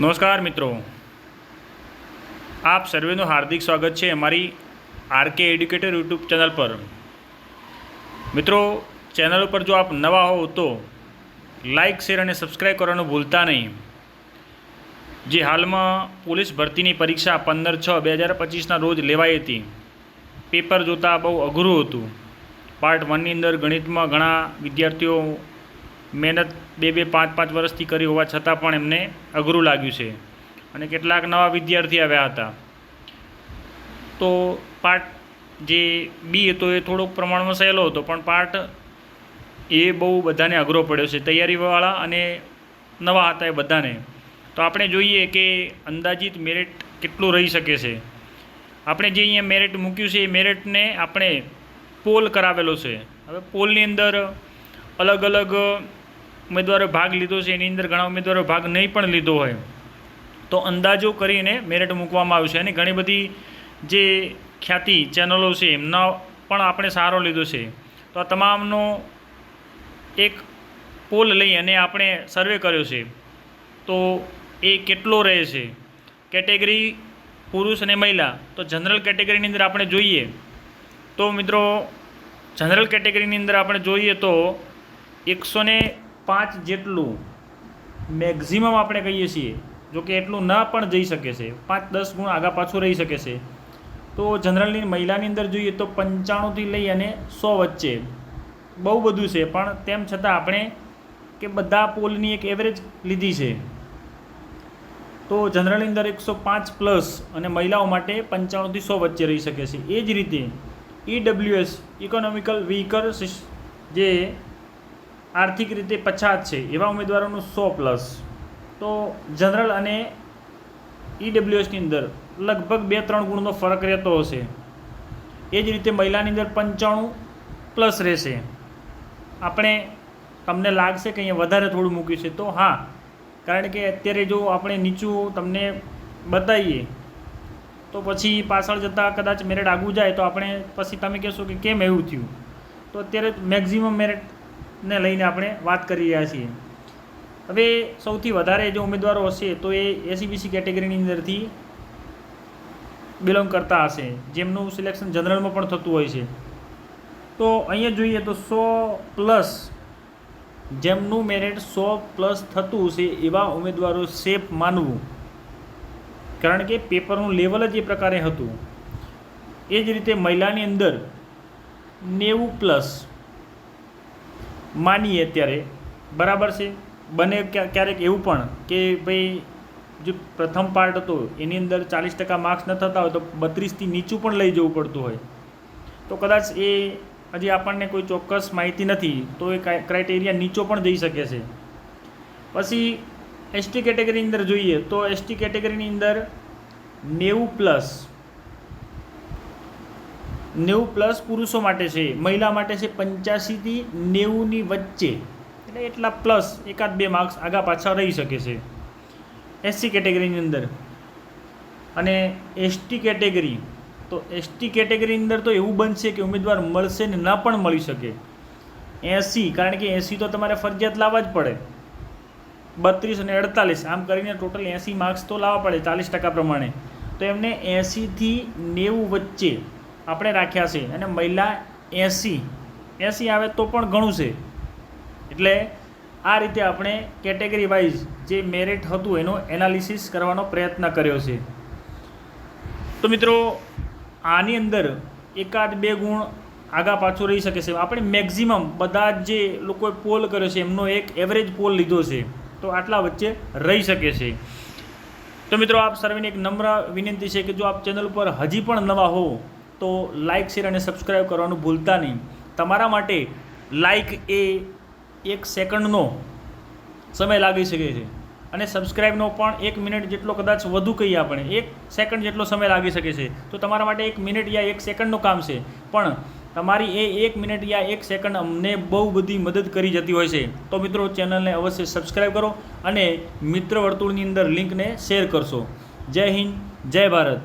નમસ્કાર મિત્રો. આપ સર્વેનું હાર્દિક સ્વાગત છે અમારી આરકે એડ્યુકેટર યુટ્યુબ ચેનલ પર. મિત્રો, ચેનલ ઉપર જો આપ નવા હોવ તો લાઇક શેર અને સબસ્ક્રાઈબ કરવાનું ભૂલતા નહીં. જે હાલમાં પોલીસ ભરતીની પરીક્ષા પંદર છ બે હજાર પચીસના રોજ લેવાઈ હતી. પેપર જોતાં બહુ અઘરું હતું. પાર્ટ વનની અંદર ગણિતમાં ઘણા વિદ્યાર્થીઓ મહેનત બે બે પાંચ પાંચ વર્ષથી કરી હોવા છતાં પણ એમને અઘરું લાગ્યું છે. અને કેટલાક નવા વિદ્યાર્થી આવ્યા હતા. તો પાર્ટ જે બી હતો એ થોડોક પ્રમાણમાં સહેલો હતો, પણ પાર્ટ એ બહુ બધાને અઘરો પડ્યો છે. તૈયારીવાળા અને નવા હતા એ બધાને. તો આપણે જોઈએ કે અંદાજિત મેરિટ કેટલું રહી શકે છે. આપણે જે અહીંયા મેરિટ મૂક્યું છે, એ મેરિટને આપણે પોલ કરાવેલો છે. હવે પોલની અંદર અલગ અલગ ઉમેદવારોએ ભાગ લીધો છે, એની અંદર ઘણા ઉમેદવારોએ ભાગ નહીં પણ લીધો હોય. તો અંદાજો કરીને મેરિટ મૂકવામાં આવ્યું છે અને ઘણી બધી જે ખ્યાતિ ચેનલો છે, એમના પણ આપણે સારો લીધો છે. તો આ તમામનો એક પોલ લઈ અને આપણે સર્વે કર્યો છે. તો એ કેટલો રહે છે? કેટેગરી પુરુષ અને મહિલા. તો જનરલ કેટેગરીની અંદર આપણે જોઈએ. તો મિત્રો, જનરલ કેટેગરીની અંદર આપણે જોઈએ તો એકસો ને પાંચ જેટલું મેક્ઝિમમ આપણે કહીએ છીએ, જો કે એટલું ન પણ જઈ શકે છે. પાંચ દસ ગુણ આગા પાછું રહી શકે છે. તો જનરલની મહિલાની અંદર જોઈએ તો પંચાણુંથી લઈ અને સો વચ્ચે બહુ બધું છે, પણ તેમ છતાં આપણે કે બધા પોલની એક એવરેજ લીધી છે. તો જનરલની અંદર એકસો પાંચ પ્લસ અને મહિલાઓ માટે પંચાણુંથી સો વચ્ચે રહી શકે છે. એ જ રીતે ઈડબ્લ્યુએસ ઇકોનોમિકલ વ્હીકલ જે આર્થિક રીતે પછાત છે, એવા ઉમેદવારોનું સો પ્લસ. તો જનરલ અને ઈડબ્લ્યુએસની અંદર લગભગ બે ત્રણ ગુણનો ફરક રહેતો હશે. એ જ રીતે મહિલાની અંદર પંચાણું પ્લસ રહેશે. આપણે તમને લાગશે કે અહીંયા વધારે થોડું મૂક્યું છે. તો હા, કારણ કે અત્યારે જો આપણે નીચું તમને બતાવીએ, તો પછી પાછળ જતાં કદાચ મેરેટ આગું જાય, તો આપણે પછી તમે કહેશો કે કેમ એવું થયું? તો અત્યારે મેક્ઝિમમ મેરિટને લઈને આપણે વાત કરી રહ્યા છીએ. હવે સૌથી વધારે જે ઉમેદવારો હશે તો એ એસીબીસી કેટેગરીની અંદરથી બિલોંગ કરતા હશે. જેમનું સિલેક્શન જનરલમાં પણ થતું હોય છે. તો અહીંયા જોઈએ તો સો પ્લસ જેમનું મેરિટ સો પ્લસ થતું હશે એવા ઉમેદવારો સેફ માનવું. કારણ કે પેપરનું લેવલ જ એ પ્રકારે હતું. એ જ રીતે મહિલાની અંદર નેવું પ્લસ માનીએ અત્યારે. બરાબર છે? બને ક્યારેક એવું પણ કે ભાઈ જે પ્રથમ પાર્ટ હતો, એની અંદર ચાલીસ ટકા માર્ક્સ ન થતા હોય તો બત્રીસથી નીચું પણ લઈ જવું પડતું હોય. તો કદાચ એ હજી આપણને કોઈ ચોક્કસ માહિતી નથી, તો એ ક્રાઇટેરિયા નીચો પણ જઈ શકે છે. પછી એસટી કેટેગરીની અંદર જોઈએ તો એસટી કેટેગરીની અંદર નેવું પ્લસ નેવું પ્લસ પુરુષો માટે છે, મહિલા માટે છે પંચ્યાસીથી નેવુંની વચ્ચે. એટલે એટલા પ્લસ એકાદ બે માર્ક્સ આગા પાછા રહી શકે છે. એસસી કેટેગરીની અંદર. અને એસટી કેટેગરી, તો એસટી કેટેગરીની અંદર તો એવું બનશે કે ઉમેદવાર મળશે ને ન પણ મળી શકે. એંસી, કારણ કે એંસી તો તમારે ફરજિયાત લાવવા જ પડે. બત્રીસ અને અડતાલીસ, આમ કરીને ટોટલ એંસી માર્ક્સ તો લાવવા પડે ચાલીસ ટકા પ્રમાણે. તો એમને એંસીથી નેવું વચ્ચે આપણે રાખ્યા છે અને મહિલા એંસી એંસી આવે તો પણ ઘણું છે. એટલે આ રીતે આપણે કેટેગરી વાઇઝ જે મેરિટ હતું એનો એનાલિસિસ કરવાનો પ્રયત્ન કર્યો છે. તો મિત્રો, આની અંદર એકાદ બે ગુણ આગા પાછું રહી શકે છે. આપણે મેક્ઝિમમ બધા જ જે લોકોએ પોલ કર્યો છે, એમનો એક એવરેજ પોલ લીધો છે, તો આટલા વચ્ચે રહી શકે છે. તો મિત્રો, આપ સર્વેની એક નમ્ર વિનંતી છે કે જો આપ ચેનલ પર હજી પણ નવા હો તો લાઇક શેર અને સબસ્ક્રાઈબ કરવાનું ભૂલતા નહીં. તમારા માટે લાઇક એ એક સેકન્ડનો સમય લાગી શકે છે. અને સબસ્ક્રાઈબનો પણ એક મિનિટ જેટલો કદાચ વધુ કહીએ આપણે, એક સેકન્ડ જેટલો સમય લાગી શકે છે. તો તમારા માટે એક મિનિટ યા એક સેકન્ડનું કામ છે. પણ તમારી એ એક મિનિટ યા એક સેકન્ડ અમને બહુ બધી મદદ કરી જતી હોય છે. તો મિત્રો ચેનલને અવશ્ય સબસ્ક્રાઈબ કરો અને મિત્ર વર્તુળની અંદર લિંકને શેર કરશો. જય હિન્દ, જય ભારત.